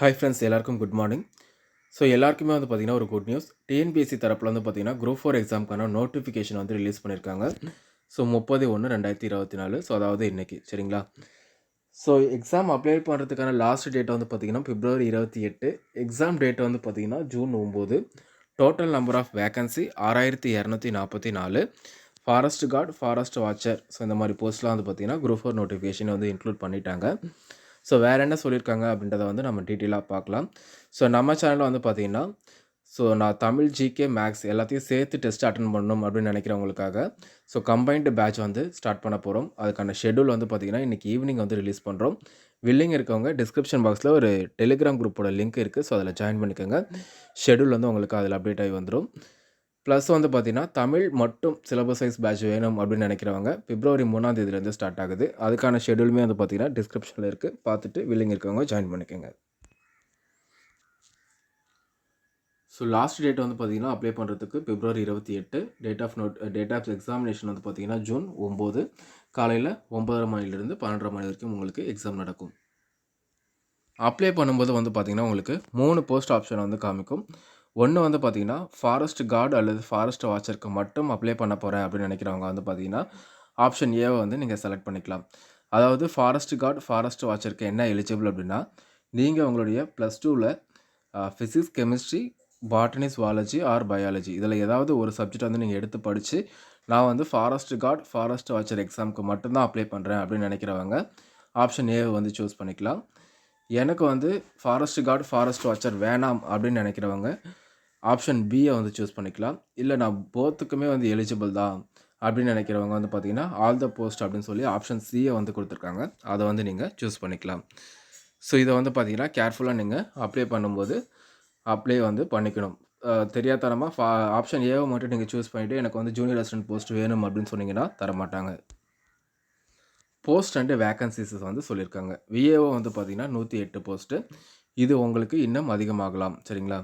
Hi friends எல்லாருக்கும் good morning so எல்லாருக்குமே வந்து பார்த்தீங்கன்னா ஒரு குட் நியூஸ் டிஎன்பிஎஸ்சி தரப்பில் வந்து பார்த்தீங்கன்னா குரூப் ஃபோர் எக்ஸாமுக்கான நோட்டிஃபிகேஷன் வந்து ரிலீஸ் பண்ணியிருக்காங்க ஸோ முப்பது ஒன்று ரெண்டாயிரத்தி இருபத்தி நாலு. ஸோ அதாவது இன்றைக்கி சரிங்களா? ஸோ எக்ஸாம் அப்ளை பண்ணுறதுக்கான லாஸ்ட் டேட் வந்து பார்த்தீங்கன்னா பிப்ரவரி இருபத்தி எட்டு. எக்ஸாம் டேட் வந்து பார்த்தீங்கன்னா ஜூன் ஒம்பது டோட்டல் நம்பர் ஆஃப் வேகன்சி ஆறாயிரத்தி இரநூத்தி நாற்பத்தி நாலு. Forest guard forest watcher so இந்த மாதிரி போஸ்ட்லாம் வந்து பார்த்திங்கன்னா குரூப் ஃபோர் நோட்டிஃபிகேஷன் வந்து இன்க்ளூட் பண்ணிட்டாங்க. ஸோ வேறு என்ன சொல்லியிருக்காங்க அப்படின்றத வந்து நம்ம டீட்டெயிலாக பார்க்கலாம். ஸோ நம்ம சேனலில் வந்து பார்த்தீங்கன்னா ஸோ நான் தமிழ் ஜிகே மேக்ஸ் எல்லாத்தையும் சேர்த்து டெஸ்ட் அட்டன் பண்ணணும் அப்படின்னு நினைக்கிறவங்களுக்காக ஸோ கம்பைன்டு பேட்ச் வந்து ஸ்டார்ட் பண்ண போகிறோம் அதுக்கான ஷெடியூல் வந்து பார்த்திங்கன்னா இன்றைக்கி ஈவினிங் வந்து ரிலீஸ் பண்ணுறோம் வில்லிங் இருக்கவங்க டிஸ்கிரிப்ஷன் பாக்ஸில் ஒரு டெலிகிராம் குரூப்போட லிங்க் இருக்குது ஸோ அதில் ஜாயின் பண்ணிக்கோங்க. ஷெடியூல் வந்து உங்களுக்கு அதில் அப்டேட் ஆகி வந்துடும் ப்ளஸ் வந்து பார்த்தீங்கன்னா தமிழ் மட்டும் சிலபஸ் வைஸ் பேட்ச் வேணும் அப்படின்னு நினைக்கிறவங்க பிப்ரவரி மூணாம் தேதியிலேருந்து ஸ்டார்ட் ஆகுது. அதுக்கான ஷெடியூலுமே வந்து பார்த்தீங்கன்னா டிஸ்கிரிப்ஷனில் இருக்குது பார்த்துட்டு வில்லிங் இருக்கவங்க ஜாயின் பண்ணிக்கோங்க. ஸோ லாஸ்ட் டேட் வந்து பார்த்திங்கன்னா அப்ளை பண்ணுறதுக்கு பிப்ரவரி இருபத்தி எட்டு date of note date of examination வந்து பார்த்திங்கன்னா ஜூன் ஒம்பது. காலையில் ஒம்பதரை மணிலேருந்து பன்னெண்டரை மணி வரைக்கும் உங்களுக்கு எக்ஸாம் நடக்கும். அப்ளை பண்ணும்போது வந்து பார்த்திங்கன்னா உங்களுக்கு மூணு போஸ்ட் ஆப்ஷன் வந்து காமிக்கும். ஒன்று வந்து பார்த்தீங்கன்னா ஃபாரஸ்ட் கார்டு அல்லது ஃபாரஸ்ட் வாட்சருக்கு மட்டும் அப்ளை பண்ண போகிறேன் அப்படின்னு நினைக்கிறவங்க வந்து பார்த்தீங்கன்னா ஆப்ஷன் ஏவை வந்து நீங்கள் செலக்ட் பண்ணிக்கலாம். அதாவது ஃபாரஸ்ட் கார்டு ஃபாரஸ்ட் வாட்சருக்கு என்ன எலிஜிபிள் அப்படின்னா நீங்கள் உங்களுடைய ப்ளஸ் டூவில் physics chemistry botany zoology or biology இதில் ஏதாவது ஒரு சப்ஜெக்ட் வந்து நீங்கள் எடுத்து படித்து நான் வந்து ஃபாரஸ்ட் கார்டு ஃபாரஸ்ட் வாட்சர் எக்ஸாமுக்கு மட்டும்தான் அப்ளை பண்ணுறேன் அப்படின்னு நினைக்கிறவங்க ஆப்ஷன் ஏவை வந்து சூஸ் பண்ணிக்கலாம். எனக்கு வந்து ஃபாரஸ்ட் கார்டு ஃபாரஸ்ட் வாட்சர் வேணாம் அப்படின்னு நினைக்கிறவங்க ஆப்ஷன் பியை வந்து சூஸ் பண்ணிக்கலாம். இல்லை நான் போத்துக்குமே வந்து எலிஜிபிள் தான் அப்படின்னு நினைக்கிறவங்க வந்து பார்த்தீங்கன்னா ஆல் த போஸ்ட் அப்படின்னு சொல்லி ஆப்ஷன் சியை வந்து கொடுத்துருக்காங்க. அதை வந்து நீங்கள் சூஸ் பண்ணிக்கலாம். ஸோ இதை வந்து பார்த்தீங்கன்னா கேர்ஃபுல்லாக நீங்கள் அப்ளை பண்ணும்போது அப்ளை வந்து பண்ணிக்கணும். தெரியாதனமாக ஃபா ஆப்ஷன் ஏவை மட்டும் நீங்கள் சூஸ் பண்ணிவிட்டு எனக்கு வந்து ஜூனியர் அசிஸ்டன்ட் போஸ்ட் வேணும் அப்படின்னு சொன்னீங்கன்னா தரமாட்டாங்க. போஸ்ட் அண்டு வேக்கன்சிஸ் வந்து சொல்லியிருக்காங்க. விஏஓ வந்து பார்த்தீங்கன்னா நூற்றி எட்டு போஸ்ட்டு இது உங்களுக்கு இன்னும் அதிகமாகலாம். சரிங்களா?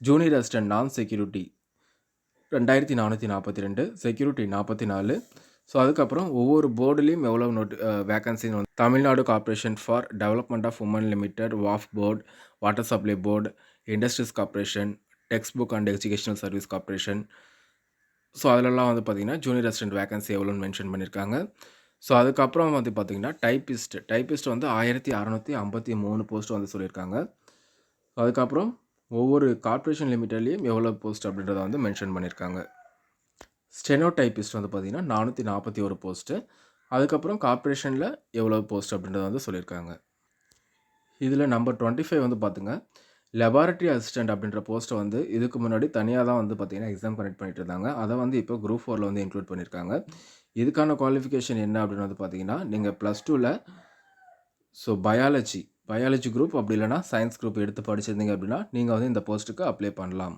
ஜூனியர் அசிஸ்டன்ட் நான் செக்யூரிட்டி ரெண்டாயிரத்தி நானூற்றி நாற்பத்தி ரெண்டு செக்யூரிட்டி நாற்பத்தி நாலு. ஸோ அதுக்கப்புறம் ஒவ்வொரு போர்டுலேயும் எவ்வளோ நோட் வேகன்சின்னு வந்து Tamil Nadu corporation for development of women limited wharf board water supply board industries corporation text book and educational service corporation so அதிலலாம் வந்து பார்த்திங்கன்னா ஜூனியர் அசிஸ்டன்ட் வேகன்சி எவ்வளோன்னு மென்ஷன் பண்ணியிருக்காங்க ஸோ அதுக்கப்புறம் வந்து பார்த்திங்கன்னா டைப்பிஸ்ட் டைப்பிஸ்ட் வந்து ஆயிரத்தி அறநூற்றி ஐம்பத்தி மூணு போஸ்ட் வந்து சொல்லியிருக்காங்க அதுக்கப்புறம் ஒவ்வொரு கார்ப்பரேஷன் லிமிட்டட்லேயும் எவ்வளோ போஸ்ட் அப்படின்றத வந்து மென்ஷன் பண்ணியிருக்காங்க ஸ்டெனோ டைப்பிஸ்ட் வந்து பார்த்திங்கன்னா நானூற்றி நாற்பத்தி ஒரு போஸ்ட்டு அதுக்கப்புறம் கார்ப்பரேஷனில் எவ்வளோ போஸ்ட் அப்படின்றத வந்து சொல்லியிருக்காங்க இதில் நம்பர் டுவெண்ட்டி ஃபைவ் வந்து பார்த்துங்க லெபார்ட்டரி அசிஸ்டன்ட் அப்படின்ற போஸ்ட்டை வந்து இதுக்கு முன்னாடி தனியாக தான் வந்து பார்த்திங்கன்னா எக்ஸாம் கனெக்ட் பண்ணிட்டு இருந்தாங்க. அதை வந்து இப்போ குரூப் ஃபோரில் வந்து இன்க்ளூட் பண்ணியிருக்காங்க இதுக்கான குவாலிஃபிகேஷன் என்ன அப்படின்னு வந்து பார்த்தீங்கன்னா நீங்கள் ப்ளஸ் டூவில் ஸோ பயாலஜி பயாலஜி குரூப் அப்படி இல்லைனா சயின்ஸ் குரூப் எடுத்து படிச்சிருந்தீங்க அப்படின்னா நீங்கள் வந்து இந்த போஸ்ட்டுக்கு அப்ளை பண்ணலாம்.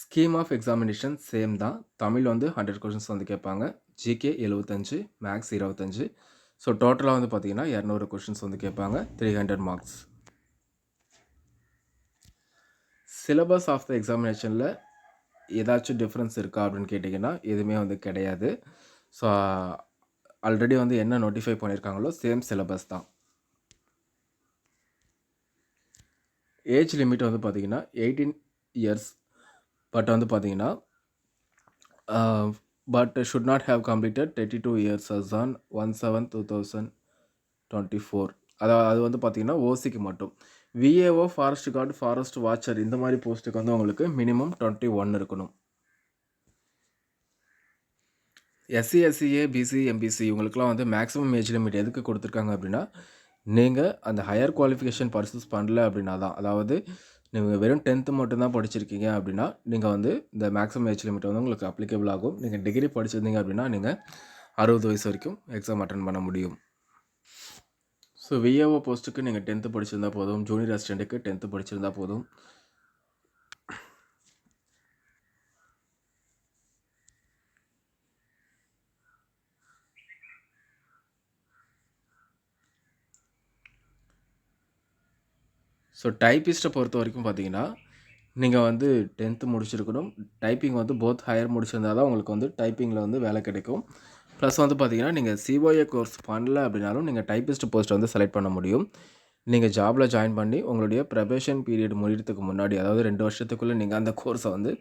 ஸ்கீம் ஆஃப் எக்ஸாமினேஷன் சேம் தான். தமிழ் வந்து ஹண்ட்ரட் கொஷின்ஸ் வந்து கேட்பாங்க. ஜிகே எழுபத்தஞ்சு மேக்ஸ் இருபத்தஞ்சு ஸோ டோட்டலாக வந்து பார்த்தீங்கன்னா இரநூறு கொஷின்ஸ் வந்து கேட்பாங்க. Three hundred marks syllabus of the எக்ஸாமினேஷனில் ஏதாச்சும் டிஃப்ரென்ஸ் இருக்கா அப்படின்னு கேட்டிங்கன்னா எதுவுமே வந்து கிடையாது. ஸோ ஆல்ரெடி வந்து என்ன நோட்டிஃபை பண்ணியிருக்காங்களோ சேம் சிலபஸ் தான். ஏஜ் லிமிட் வந்து பார்த்திங்கன்னா எயிட்டீன் இயர்ஸ் பட் வந்து பார்த்திங்கன்னா but should not have completed thirty two years as on one seven two thousand twenty four அதாவது அது வந்து பார்த்தீங்கன்னா ஓசிக்கு மட்டும். VAO forest guard forest watcher இந்த மாதிரி போஸ்ட்டுக்கு வந்து உங்களுக்கு மினிமம் டுவெண்ட்டி ஒன் இருக்கணும். எஸ்சி எஸ்சிஏ பிசி எம்பிசி இவங்களுக்குலாம் வந்து மேக்ஸிமம் ஏஜ் லிமிட் எதுக்கு கொடுத்துருக்காங்க அப்படின்னா நீங்கள் அந்த ஹையர் குவாலிஃபிகேஷன் பர்சஸ் பண்ணல அப்படின்னா தான். அதாவது நீங்கள் வெறும் டென்த்து மட்டும்தான் படிச்சிருக்கீங்க அப்படின்னா நீங்கள் வந்து இந்த மேக்ஸிமம் ஏஜ் லிமிட் வந்து உங்களுக்கு அப்ளிகபிள் ஆகும். நீங்கள் டிகிரி படிச்சிருந்தீங்க அப்படின்னா நீங்கள் அறுபது வயசு வரைக்கும் எக்ஸாம் அட்டன் பண்ண முடியும். ஸோ விஏஓ போஸ்ட்டுக்கு நீங்கள் டென்த்து படிச்சிருந்தால் போதும். ஜூனியர் அசிஸ்டண்ட்டுக்கு டென்த்து படிச்சிருந்தால் போதும். ஸோ டைப்பிஸ்ட்டை பொறுத்த வரைக்கும் பார்த்தீங்கன்னா நீங்கள் வந்து டென்த்து முடிச்சிருக்கணும். டைப்பிங் வந்து போத் ஹையர் முடிச்சிருந்தா தான் உங்களுக்கு வந்து டைப்பிங்கில் வந்து வேலை கிடைக்கும். ப்ளஸ் வந்து பார்த்தீங்கன்னா நீங்கள் சிஓஏ கோர்ஸ் பண்ணல அப்படின்னாலும் நீங்கள் டைப்பிஸ்ட் போஸ்ட் வந்து செலக்ட் பண்ண முடியும். நீங்கள் ஜாபில் ஜாயின் பண்ணி உங்களுடைய ப்ரபேஷன் பீரியட் முடிகிறதுக்கு முன்னாடி அதாவது ரெண்டு வருஷத்துக்குள்ளே நீங்கள் அந்த கோர்ஸை வந்து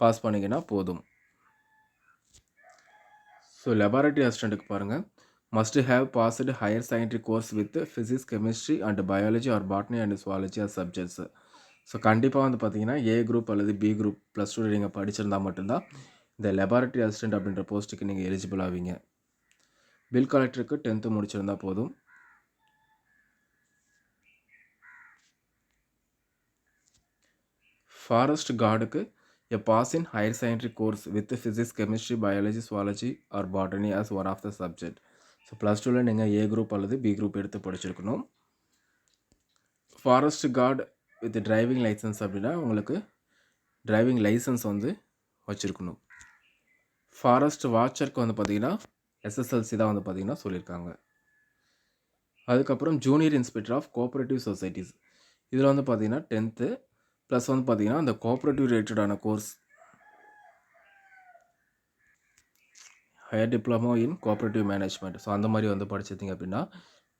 பாஸ் பண்ணிங்கன்னா போதும். ஸோ லெபார்ட்டரி அசிஸ்டண்ட்டுக்கு பாருங்கள் must have passed higher secondary course with physics chemistry and biology or botany and zoology or subjects so கண்டிப்பாக வந்து பார்த்தீங்கன்னா ஏ குரூப் அல்லது பி குரூப் ப்ளஸ் டூ நீங்கள் படிச்சிருந்தால் மட்டும்தான் இந்த லெபார்ட்டரி அசிஸ்டன்ட் அப்படின்ற போஸ்ட்டுக்கு நீங்கள் எலிஜிபிள் ஆவீங்க. பில் கலெக்டருக்கு டென்த்து முடிச்சிருந்தால் போதும். ஃபாரஸ்ட் கார்டுக்கு a pass in higher secondary course with physics chemistry biology zoology or botany as one of the subject so plus டூவில் நீங்கள் ஏ குரூப் அல்லது பி குரூப் எடுத்து படிச்சிருக்கணும். Forest guard with driving licence அப்படின்னா உங்களுக்கு driving licence வந்து வச்சுருக்கணும். Forest வாட்சருக்கு வந்து பார்த்திங்கன்னா எஸ்எஸ்எல்சி தான் வந்து பார்த்திங்கன்னா சொல்லியிருக்காங்க அதுக்கப்புறம் junior inspector of cooperative societies இதில் வந்து பார்த்திங்கன்னா டென்த்து ப்ளஸ் வந்து பார்த்திங்கன்னா அந்த கோஆப்ரேட்டிவ் ரிலேட்டடான course higher diploma in cooperative management so அந்த மாதிரி வந்து படிச்சிருந்தீங்க அப்படின்னா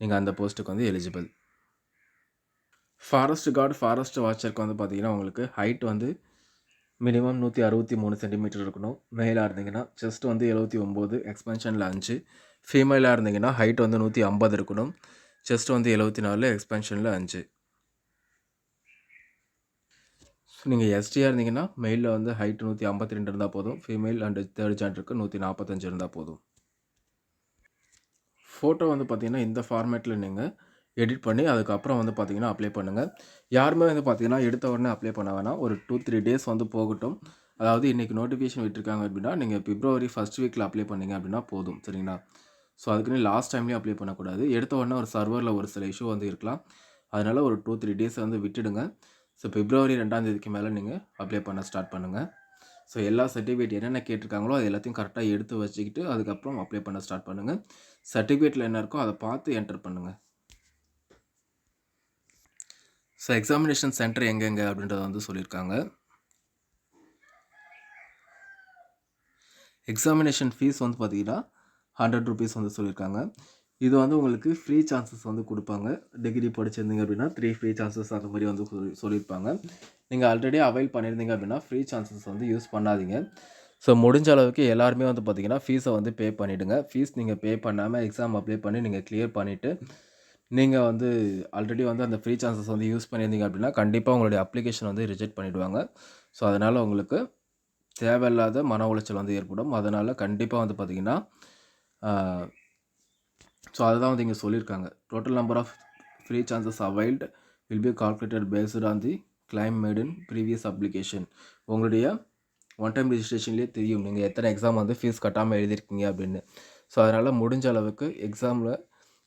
நீங்கள் அந்த போஸ்ட்டுக்கு வந்து எலிஜிபிள் ஃபாரஸ்ட் கார்டு ஃபாரஸ்ட் வாட்சருக்கு வந்து பார்த்தீங்கன்னா உங்களுக்கு ஹைட் வந்து மினிமம் நூற்றி அறுபத்தி மூணு சென்டிமீட்டர் இருக்கணும். மேலாக இருந்தீங்கன்னா செஸ்ட் வந்து எழுபத்தி ஒம்பது எக்ஸ்பென்ஷனில் அஞ்சு. ஃபீமேலாக இருந்தீங்கன்னா ஹைட் வந்து நூற்றி ஐம்பது இருக்கணும். செஸ்ட் வந்து எழுபத்தி நாலு எக்ஸ்பென்ஷனில் அஞ்சு. ஸோ நீங்கள் எஸ்டியாக இருந்தீங்கன்னா மெயிலில் வந்து ஹைட் நூற்றி ஐம்பத்தி ரெண்டு இருந்தால் போதும். ஃபீமேல் அண்டு தேர்ட் ஜெண்டருக்கு நூற்றி நாற்பத்தஞ்சு இருந்தால் போதும். ஃபோட்டோ வந்து பார்த்திங்கன்னா இந்த ஃபார்மேட்டில் நீங்கள் எடிட் பண்ணி அதுக்கப்புறம் வந்து பார்த்தீங்கன்னா அப்ளை பண்ணுங்கள் யாருமே வந்து பார்த்தீங்கன்னா எடுத்த உடனே அப்ளை பண்ண வேணாம். ஒரு டூ த்ரீ டேஸ் வந்து போகட்டும். அதாவது இன்றைக்கி நோட்டிஃபிகேஷன் விட்டுருக்காங்க அப்படின்னா நீங்கள் பிப்ரவரி ஃபஸ்ட் வீக்கில் அப்ளை பண்ணிங்க அப்படின்னா போதும் சரிங்களா? ஸோ அதுக்குன்னு லாஸ்ட் டைம்லேயும் அப்ளை பண்ணக்கூடாது. எடுத்த உடனே ஒரு சர்வரில் ஒரு சில இஷ்யூ வந்து இருக்கலாம். அதனால் ஒரு டூ த்ரீ டேஸ் வந்து விட்டுடுங்க. ஸோ பிப்ரவரி ரெண்டாம் தேதிக்கு மேலே நீங்கள் அப்ளை பண்ண ஸ்டார்ட் பண்ணுங்கள் ஸோ எல்லா சர்டிஃபிகேட் என்னென்ன கேட்டிருக்காங்களோ அது எல்லாத்தையும் கரெக்டாக எடுத்து வச்சுக்கிட்டு அதுக்கப்புறம் அப்ளை பண்ண ஸ்டார்ட் பண்ணுங்கள் சர்டிஃபிகேட்டில் என்ன இருக்கோ அதை பார்த்து என்டர் பண்ணுங்கள் ஸோ எக்ஸாமினேஷன் சென்டர் எங்கெங்கே அப்படின்றத வந்து சொல்லியிருக்காங்க. எக்ஸாமினேஷன் ஃபீஸ் வந்து பார்த்தீங்கன்னா ஹண்ட்ரட் ருபீஸ் வந்து சொல்லியிருக்காங்க. இது வந்து உங்களுக்கு ஃப்ரீ சான்சஸ் வந்து கொடுப்பாங்க. டிகிரி படிச்சிருந்தீங்க அப்படின்னா த்ரீ ஃப்ரீ சான்சஸ் அந்த மாதிரி வந்து சொல்லி சொல்லியிருப்பாங்க. நீங்கள் ஆல்ரெடி அவைல் பண்ணியிருந்தீங்க அப்படின்னா ஃப்ரீ சான்சஸ் வந்து யூஸ் பண்ணாதீங்க. ஸோ முடிஞ்ச அளவுக்கு எல்லாருமே வந்து பார்த்தீங்கன்னா ஃபீஸை வந்து பே பண்ணிவிடுங்க ஃபீஸ் நீங்கள் பே பண்ணாமல் எக்ஸாம் அப்ளை பண்ணி நீங்கள் கிளியர் பண்ணிவிட்டு நீங்கள் வந்து ஆல்ரெடி வந்து அந்த ஃப்ரீ சான்சஸ் வந்து யூஸ் பண்ணியிருந்தீங்க அப்படின்னா கண்டிப்பாக உங்களுடைய அப்ளிகேஷன் வந்து ரிஜெக்ட் பண்ணிவிடுவாங்க ஸோ அதனால் உங்களுக்கு தேவையில்லாத மன உளைச்சல் வந்து ஏற்படும். அதனால் கண்டிப்பாக வந்து பார்த்திங்கன்னா ஸோ அதுதான் வந்து இங்கே சொல்லியிருக்காங்க. Total number of free chances availed will be calculated based on the claim made in previous application உங்களுடைய ஒன் டைம் ரிஜிஸ்ட்ரேஷன்லேயே தெரியும். நீங்கள் எத்தனை எக்ஸாம் வந்து ஃபீஸ் கட்டாமல் எழுதியிருக்கீங்க அப்படின்னு. ஸோ அதனால் முடிஞ்ச அளவுக்கு எக்ஸாமில்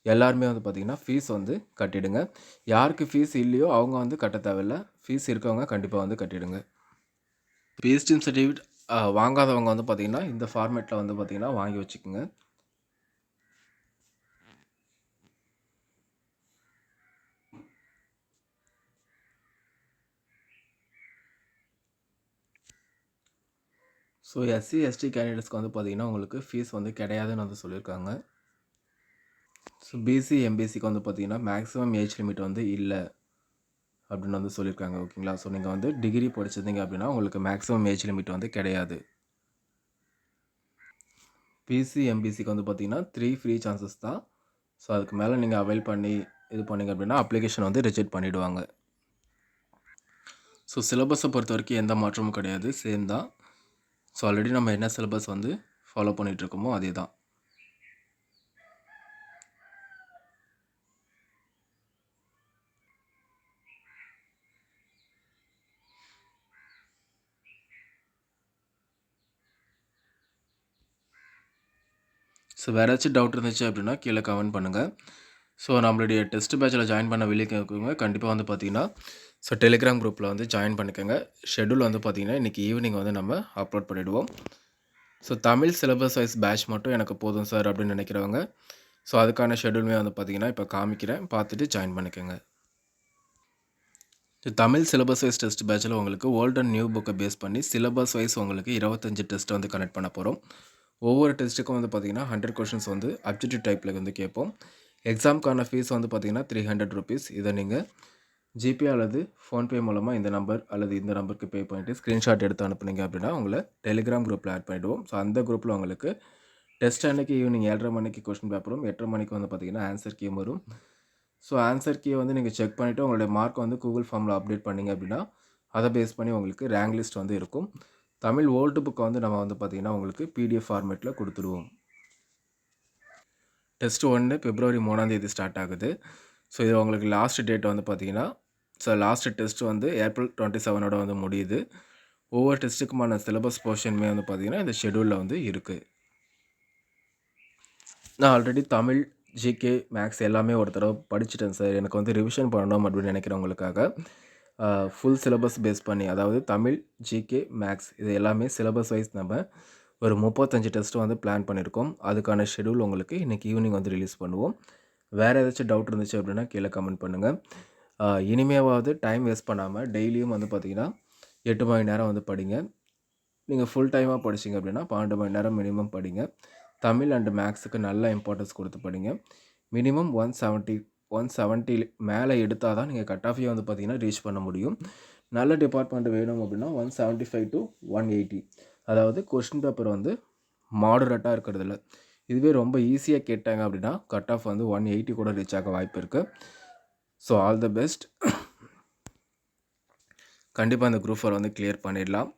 எல்லாருமே வந்து பார்த்திங்கன்னா ஃபீஸ் வந்து கட்டிடுங்க. யாருக்கு ஃபீஸ் இல்லையோ அவங்க வந்து கட்ட தேவையில்ல. ஃபீஸ் இருக்கவங்க கண்டிப்பாக வந்து கட்டிடுங்க. பிஎஸ்டிஎம் சர்டிஃபிகேட் வாங்காதவங்க வந்து பார்த்திங்கன்னா இந்த ஃபார்மேட்டில் வந்து பார்த்திங்கன்னா வாங்கி வச்சுக்கோங்க. ஸோ எஸ்சி எஸ்டி கேண்டிடேட்ஸ்க்கு வந்து பார்த்திங்கன்னா உங்களுக்கு ஃபீஸ் வந்து கிடையாதுன்னு வந்து சொல்லியிருக்காங்க. ஸோ பிசி எம்பிசிக்கு வந்து பார்த்திங்கன்னா மேக்ஸிமம் ஏஜ் லிமிட் வந்து இல்லை அப்படின்னு வந்து சொல்லியிருக்காங்க ஓகேங்களா ஸோ நீங்கள் வந்து டிகிரி படிச்சிருந்தீங்க அப்படின்னா உங்களுக்கு மேக்ஸிமம் ஏஜ் லிமிட் வந்து கிடையாது. பிசி எம்பிசிக்கு வந்து பார்த்திங்கன்னா த்ரீ ஃப்ரீ சான்சஸ் தான். ஸோ அதுக்கு மேலே நீங்கள் அவைல் பண்ணி இது பண்ணிங்க அப்படின்னா அப்ளிகேஷன் வந்து ரிஜெக்ட் பண்ணிவிடுவாங்க ஸோ சிலபஸை பொறுத்த வரைக்கும் எந்த மாற்றமும் கிடையாது சேம் தான். ஸோ ஆல்ரெடி நம்ம என்ன சிலபஸ் வந்து ஃபாலோ பண்ணிகிட்ருக்கோமோ அதே தான் ஸோ வேறு ஏதாச்சும் டவுட் இருந்துச்சு அப்படின்னா கீழே கமெண்ட் பண்ணுங்கள் ஸோ நம்மளுடைய டெஸ்ட் பேட்சில் ஜாயின் பண்ண வெளியே கேட்குங்க கண்டிப்பாக வந்து பார்த்தீங்கன்னா ஸோ டெலிகிராம் குரூப்பில் வந்து ஜாயின் பண்ணிக்கோங்க. ஷெடியூல் வந்து பார்த்திங்கன்னா இன்றைக்கி ஈவினிங் வந்து நம்ம அப்லோட் பண்ணிவிடுவோம் so Tamil syllabus wise batch மட்டும் எனக்கு போதும் சார் அப்படின்னு நினைக்கிறவங்க. ஸோ அதுக்கான ஷெடியூலுமே வந்து பார்த்திங்கன்னா இப்போ காமிக்கிறேன். பார்த்துட்டு ஜாயின் பண்ணிக்கோங்க. தமிழ் சிலபஸ் வைஸ் டெஸ்ட் பேட்சில் உங்களுக்கு ஓல்டு அண்ட் நியூ புக்கை பேஸ் பண்ணி சிலபஸ் வைஸ் உங்களுக்கு இருபத்தஞ்சி டெஸ்ட் வந்து கனெக்ட் பண்ண போகிறோம் ஒவ்வொரு டெஸ்ட்டுக்கும் வந்து பார்த்தீங்கன்னா ஹண்ட்ரட் கொஷின்ஸ் வந்து அப்ஜெக்டிவ் டைப்பில் வந்து கேட்போம். எக்ஸாமுக்கான ஃபீஸ் வந்து பார்த்தீங்கன்னா த்ரீ ஹண்ட்ரட் ருபீஸ் இதை நீங்கள் ஜிபே அல்லது ஃபோன்பே மூலமாக இந்த நம்பர் அல்லது இந்த நம்பருக்கு பே பண்ணிவிட்டு ஸ்க்ரீன்ஷாட் எடுத்து அனுப்புனீங்க அப்படின்னா உங்களை டெலிகிராம் குரூப்பில் ஆட் பண்ணிவிடுவோம் ஸோ அந்த குரூப்பில் உங்களுக்கு டெஸ்ட் அன்னைக்கு ஈவினிங் ஏழரை மணிக்கு கொஸ்டின் பேப்பரும் எட்டரை மணிக்கு வந்து பார்த்தீங்கன்னா ஆன்சர் கீயும் வரும். ஸோ ஆன்சர் கீயை வந்து நீங்கள் செக் பண்ணிவிட்டு உங்களுடைய மார்க் வந்து கூகுள் ஃபார்மில் அப்டேட் பண்ணீங்க அப்படின்னா அதை பேஸ் பண்ணி உங்களுக்கு ரேங்க் லிஸ்ட் வந்து இருக்கும். தமிழ் ஓல்டு புக்கை வந்து நம்ம வந்து பார்த்திங்கன்னா உங்களுக்கு பிடிஎஃப் ஃபார்மேட்டில் கொடுத்துருவோம் டெஸ்ட் ஒன்று பிப்ரவரி மூணாந்தேதி ஸ்டார்ட் ஆகுது. ஸோ இது உங்களுக்கு லாஸ்ட் டேட் வந்து பார்த்தீங்கன்னா ஸோ லாஸ்ட்டு டெஸ்ட் வந்து ஏப்ரல் டுவெண்ட்டி செவனோட வந்து முடியுது. ஒவ்வொரு டெஸ்ட்டுக்குமான சிலபஸ் போர்ஷனுமே வந்து பார்த்திங்கன்னா இந்த ஷெடியூலில் வந்து இருக்குது நான் ஆல்ரெடி தமிழ் ஜிகே மேக்ஸ் எல்லாமே ஒரு தடவை படிச்சுட்டேன் சார். எனக்கு வந்து ரிவிஷன் பண்ணணும் அப்படின்னு நினைக்கிறவங்களுக்காக ஃபுல் சிலபஸ் பேஸ் பண்ணி அதாவது தமிழ் ஜிகே மேக்ஸ் இது எல்லாமே சிலபஸ் வைஸ் நம்ம ஒரு முப்பத்தஞ்சு டெஸ்ட்டு வந்து பிளான் பண்ணியிருக்கோம் அதுக்கான ஷெடியூல் உங்களுக்கு இன்றைக்கி ஈவினிங் வந்து ரிலீஸ் பண்ணுவோம். வேறு ஏதாச்சும் டவுட் இருந்துச்சு அப்படின்னா கீழே கமெண்ட் பண்ணுங்கள் இனிமேவாவது டைம் வேஸ்ட் பண்ணாமல் டெய்லியும் வந்து பார்த்திங்கன்னா எட்டு மணி நேரம் வந்து படிங்க. நீங்கள் ஃபுல் டைமாக படிச்சிங்க அப்படின்னா பன்னெண்டு மணி நேரம் மினிமம் படிங்க. தமிழ் அண்டு மேக்ஸுக்கு நல்ல இம்பார்ட்டன்ஸ் கொடுத்து படிங்க. Minimum one seventy one seventy மேலே எடுத்தால் தான் நீங்கள் கட் ஆஃபையை வந்து பார்த்தீங்கன்னா ரீச் பண்ண முடியும். நல்ல டிபார்ட்மெண்ட் வேணும் அப்படின்னா one seventy five to one eighty அதாவது கொஷின் பேப்பர் வந்து மாடுரேட்டாக இருக்கிறதில்ல இதுவே ரொம்ப ஈஸியாக கேட்டாங்க அப்படின்னா கட் ஆஃப் வந்து ஒன் எயிட்டி கூட ரீச் ஆக வாய்ப்பு இருக்குது ஸோ ஆல் த பெஸ்ட் கண்டிப்பாக அந்த குரூப் ஃபோர் வந்து கிளியர் பண்ணிடலாம்.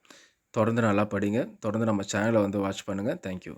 தொடர்ந்து நல்லா படிங்க. தொடர்ந்து நம்ம சேனலை வந்து வாட்ச் பண்ணுங்கள் தேங்க்யூ